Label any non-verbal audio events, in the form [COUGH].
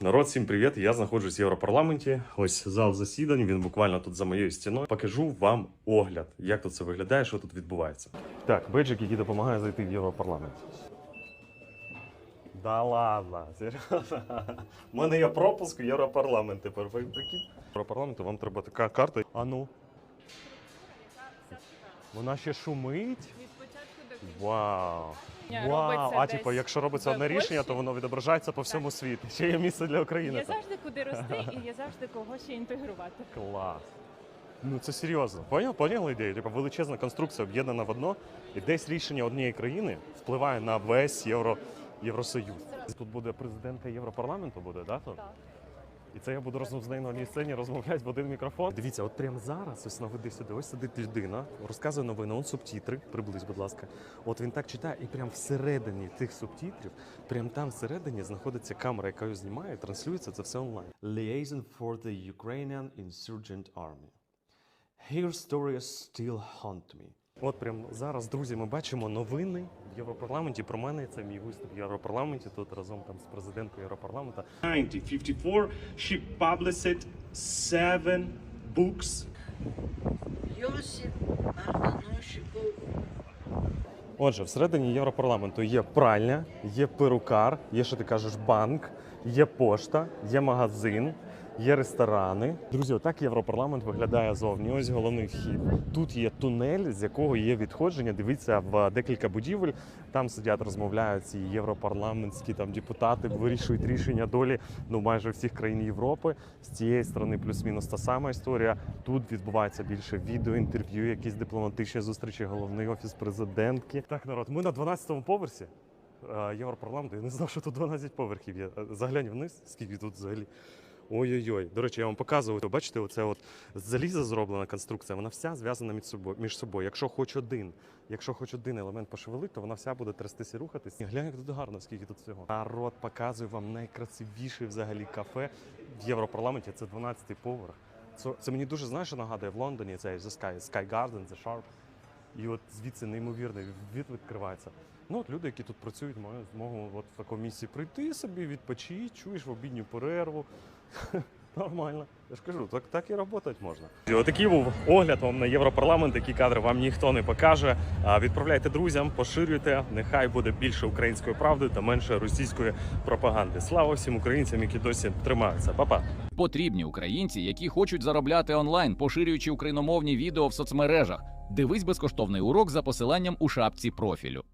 Народ, всім привіт! Я знаходжусь в Європарламенті. Ось зал засідань. Він буквально тут за моєю стіною. Покажу вам огляд, як тут це виглядає, що тут відбувається. Так, беджик, який допомагає зайти в Європарламент. Да ладно, серйозно. У мене є пропуск в Європарламент тепер. Ви Прикинь? Європарламенту вам треба така карта. А ну. Вона ще шумить. Вау. Вау. А типу, якщо робиться одне рішення, то воно відображається по всьому світу. Ще є місце для України. Там. завжди куди рости [LAUGHS] і є завжди кого ще інтегрувати. Клас. Ну це серйозно. Поняв? Поняли ідею? Типа величезна конструкція об'єднана в одно, і десь рішення однієї країни впливає на весь Євро, Євросоюз. Тут буде президентка Європарламенту, буде, да? Так. І це я буду разом з нею на одній сцені розмовляти в один мікрофон. Дивіться, от прямо зараз, ось наведи сюди, ось сидить людина, розказує новини, он субтітри, приблизь, будь ласка. От він так читає, і прямо всередині тих субтитрів, прямо там всередині знаходиться камера, яка його знімає, транслюється це все онлайн. Liaison for the Ukrainian Insurgent Army. Her stories still haunt me. От прямо зараз, друзі, ми бачимо новини в Європарламенті. Про мене це мій виступ в Європарламенті. Тут разом там з президенткою Європарламенту. 1954, she published seven books. Йосип Артанощиков Отже, всередині Європарламенту є пральня, є перукар, є, що ти кажеш, банк, є пошта, є магазин, є ресторани. Друзі, отак Європарламент виглядає зовні. Ось головний вхід. Тут є тунель, з якого є відходження. Дивіться в декілька будівель. Там сидять, розмовляють ці європарламентські там депутати, вирішують рішення долі ну майже всіх країн Європи. З цієї сторони плюс-мінус та сама історія. Тут відбувається більше відеоінтерв'ю, якісь дипломатичні зустрічі, головний офіс президентки. Так, народ, ми на 12-му поверсі. е, Європарламенту. Я не знав, що тут 12 поверхів є. Е, Заглянь вниз, скільки тут взагалі. Ой-ой-ой. До речі, я вам показую. Ви Бачите, оце от з заліза зроблена конструкція, вона вся зв'язана між собою. Якщо хоч один, якщо хоч один елемент пошевелить, то вона вся буде трястись і рухатись. Глянь, як тут гарно, скільки тут всього. Народ показує вам найкрасивіший взагалі кафе в Європарламенті. Це 12-й поверх. Це, це мені дуже знаєш, нагадує в Лондоні цей The Sky, Sky Garden, The Sharp. І от звідси неймовірний від відкривається. Ну от люди, які тут працюють, мають змогу от в такому місці прийти собі, відпочити, чуєш в обідню перерву. [LAUGHS] Нормально. Я ж кажу, так, так і працювати можна. Отакий був огляд вам на Європарламент, такі кадри вам ніхто не покаже. Відправляйте друзям, поширюйте. Нехай буде більше української правди та менше російської пропаганди. Слава всім українцям, які досі тримаються. Па-па! Потрібні українці, які хочуть заробляти онлайн, поширюючи україномовні відео в соцмережах. Дивись безкоштовний урок за посиланням у шапці профілю.